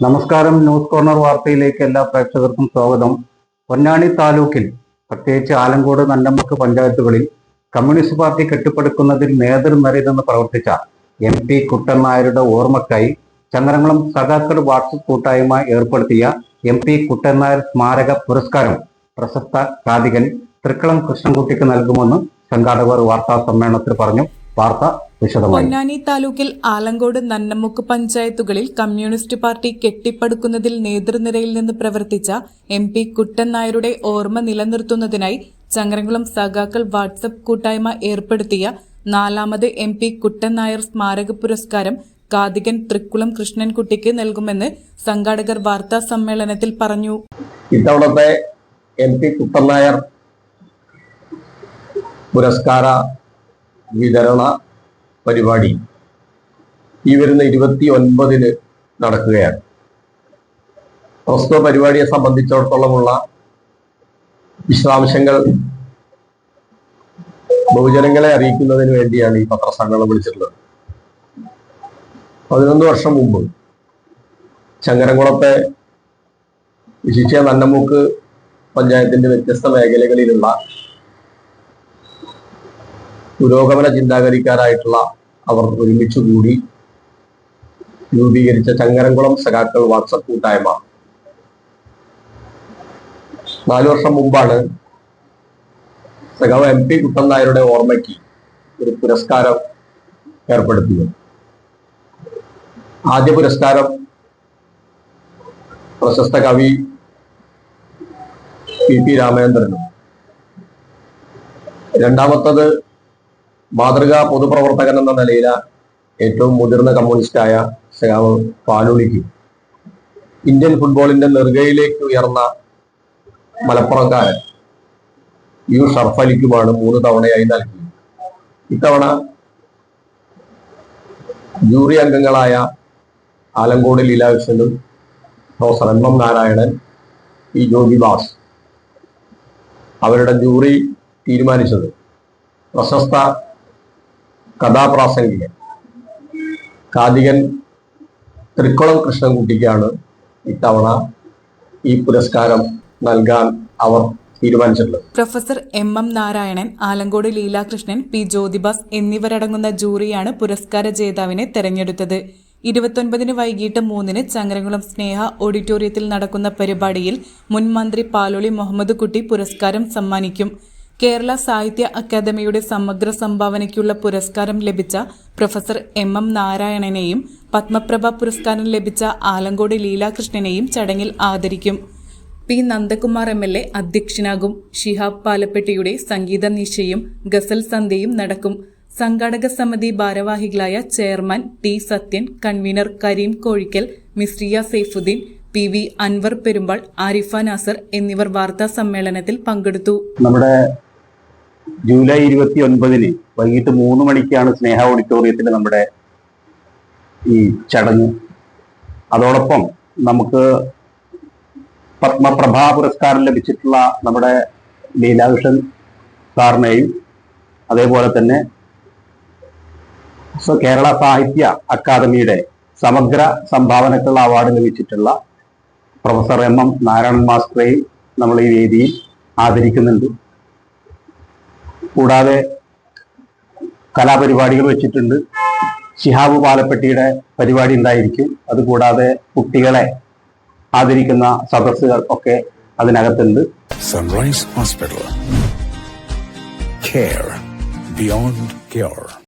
നമസ്കാരം news corner വാർത്തയിലേക്ക് എല്ലാ പ്രേക്ഷകർക്കും സ്വാഗതം. പൊന്നാനി താലൂക്കിൽ പ്രത്യേകിച്ച് ആലങ്കോട് നന്നമ്പക്ക് പഞ്ചായത്തുകളിൽ കമ്മ്യൂണിസ്റ്റ് പാർട്ടി കെട്ടിപ്പടുക്കുന്നതിൽ നേതൃനിരയിൽ പ്രവർത്തിച്ച എം പി കുട്ടൻ നായരുടെ ഓർമ്മക്കായി ചങ്ങരംകുളം സഖാക്കൾ വാട്സപ്പ് കൂട്ടായ്മ ഏർപ്പെടുത്തിയ എം പി കുട്ടൻ നായർ സ്മാരക പുരസ്കാരം പ്രശസ്ത കാതികൻ തൃക്കളം കൃഷ്ണൻകുട്ടിക്ക് നൽകുമെന്ന് സംഘാടകർ വാർത്താ സമ്മേളനത്തിൽ പറഞ്ഞു. വാർത്ത പൊന്നാനി താലൂക്കിൽ ആലങ്കോട് നന്നമുക്ക് പഞ്ചായത്തുകളിൽ കമ്മ്യൂണിസ്റ്റ് പാർട്ടി കെട്ടിപ്പടുക്കുന്നതിൽ നേതൃനിരയിൽ നിന്ന് പ്രവർത്തിച്ച എം പി കുട്ടൻ നായരുടെ ഓർമ്മ നിലനിർത്തുന്നതിനായി ചങ്ങരംകുളം സഖാക്കൾ വാട്സപ്പ് കൂട്ടായ്മ ഏർപ്പെടുത്തിയ നാലാമത് എം പി കുട്ടൻ നായർ സ്മാരക പുരസ്കാരം കാതികൻ തൃക്കുളം കൃഷ്ണൻകുട്ടിക്ക് നൽകുമെന്ന് സംഘാടകർ വാർത്താ സമ്മേളനത്തിൽ പറഞ്ഞു. ഇത്തവണത്തെ എം പി കുട്ടൻ നായർ പുരസ്കാര വിതരണ പരിപാടി ഈ വരുന്ന ഇരുപത്തി ഒൻപതിന് നടക്കുകയാണ്. പ്രസ്തുത പരിപാടിയെ സംബന്ധിച്ചിടത്തോളമുള്ള വിശദാംശങ്ങൾ ബഹുജനങ്ങളെ അറിയിക്കുന്നതിന് വേണ്ടിയാണ് ഈ പത്രസമ്മേളനം വിളിച്ചിട്ടുള്ളത്. പതിനൊന്ന് വർഷം മുമ്പ് ചങ്ങരംകുളത്തെ വിശിഷ്യ നന്നമുക്ക് പഞ്ചായത്തിന്റെ വ്യത്യസ്ത മേഖലകളിലുള്ള പുരോഗമന ചിന്താഗതിക്കാരായിട്ടുള്ള അവർ ഒരുമിച്ച് കൂടി രൂപീകരിച്ച ചങ്ങരംകുളം സഖാക്കൾ വാട്സപ്പ് കൂട്ടായ്മ. നാലു വർഷം മുമ്പാണ് സഖാവ് എം പി കുട്ടൻ നായരുടെ ഓർമ്മയ്ക്ക് ഒരു പുരസ്കാരം ഏർപ്പെടുത്തിയത്. ആദ്യ പുരസ്കാരം പ്രശസ്ത കവി പി പി രാമചന്ദ്രനും. രണ്ടാമത്തത് മാതൃകാ പൊതുപ്രവർത്തകൻ എന്ന നിലയിൽ ഏറ്റവും മുതിർന്ന കമ്മ്യൂണിസ്റ്റായ സഖാവ് പാലുളിക്ക് ഇന്ത്യൻ ഫുട്ബോളിന്റെ നെറുകയിലേക്ക് ഉയർന്ന മലപ്പുറക്കാരൻ യു ഷർഫലിക്കുമാണ് മൂന്ന് തവണയായി നൽകിയത്. ഇത്തവണ ജൂറി അംഗങ്ങളായ ആലങ്കോട് ലീലാകൃഷ്ണനും പ്രൊഫസർ എം എം നാരായണൻ ഈ ജോബി ബാസ് അവരുടെ ജൂറി തീരുമാനിച്ചത്. പ്രശസ്ത കഥാപ്രാസംഗികൻ. കാതികൻ തൃക്കുളം കൃഷ്ണൻകുട്ടിക്കാണ് ഇത്തവണ ഈ പുരസ്കാരം നൽകാൻ അവർ തീരുമാനിച്ചിട്ടുള്ളത്. Professor M M Narayanan Alankode Leelakrishnan P Jyothibas എന്നിവരടങ്ങുന്ന ജൂറിയാണ് പുരസ്കാര ജേതാവിനെ തെരഞ്ഞെടുത്തത്. ഇരുപത്തൊൻപതിന് വൈകിട്ട് മൂന്നിന് ചങ്ങരംകുളം സ്നേഹ ഓഡിറ്റോറിയത്തിൽ നടക്കുന്ന പരിപാടിയിൽ മുൻ മന്ത്രി പാലോളി മുഹമ്മദ് കുട്ടി പുരസ്കാരം സമ്മാനിക്കും. കേരള സാഹിത്യ അക്കാദമിയുടെ സമഗ്ര സംഭാവനയ്ക്കുള്ള പുരസ്കാരം ലഭിച്ച പ്രൊഫസർ എം എം നാരായണനെയും പത്മപ്രഭ പുരസ്കാരം ലഭിച്ച ആലങ്കോട് ലീലാകൃഷ്ണനെയും ചടങ്ങിൽ ആദരിക്കും. P Nandakumar M L A അധ്യക്ഷനാകും. Shihab പാലപ്പെട്ടിയുടെ സംഗീത നിശയും ഗസൽ സന്ധ്യയും നടക്കും. സംഘാടക സമിതി ഭാരവാഹികളായ chairman T Sathyan convener Kareem Kozhikkal Misriya Saifuddin P V Anwar Perumbal Arifa Nasar എന്നിവർ വാർത്താ സമ്മേളനത്തിൽ പങ്കെടുത്തു. നമ്മുടെ ജൂലൈ ഇരുപത്തി ഒൻപതിന് വൈകിട്ട് മൂന്ന് മണിക്കാണ് സ്നേഹ ഓഡിറ്റോറിയത്തിൽ നമ്മുടെ ഈ ചടങ്ങ്. അതോടൊപ്പം നമുക്ക് പത്മപ്രഭാ പുരസ്കാരം ലഭിച്ചിട്ടുള്ള നമ്മുടെ ലീലാകൃഷ്ണൻ സാറിനെയും അതേപോലെ തന്നെ കേരള സാഹിത്യ അക്കാദമിയുടെ സമഗ്ര സംഭാവനക്കുള്ള അവാർഡ് ലഭിച്ചിട്ടുള്ള പ്രൊഫസർ എം എം നാരായണൻ മാസ്റ്ററെയും നമ്മൾ ഈ വേദിയിൽ ആദരിക്കുന്നുണ്ട്. കൂടാതെ കലാപരിപാടികൾ വെച്ചിട്ടുണ്ട്. ശിഹാബ് പാലപ്പെട്ടിയുടെ പരിപാടി ഉണ്ടായിരിക്കും. അതുകൂടാതെ കുട്ടികളെ ആദരിക്കുന്ന സദസ്സുകൾ ഒക്കെ അതിനകത്തുണ്ട്. Sunrise hospital care beyond cure.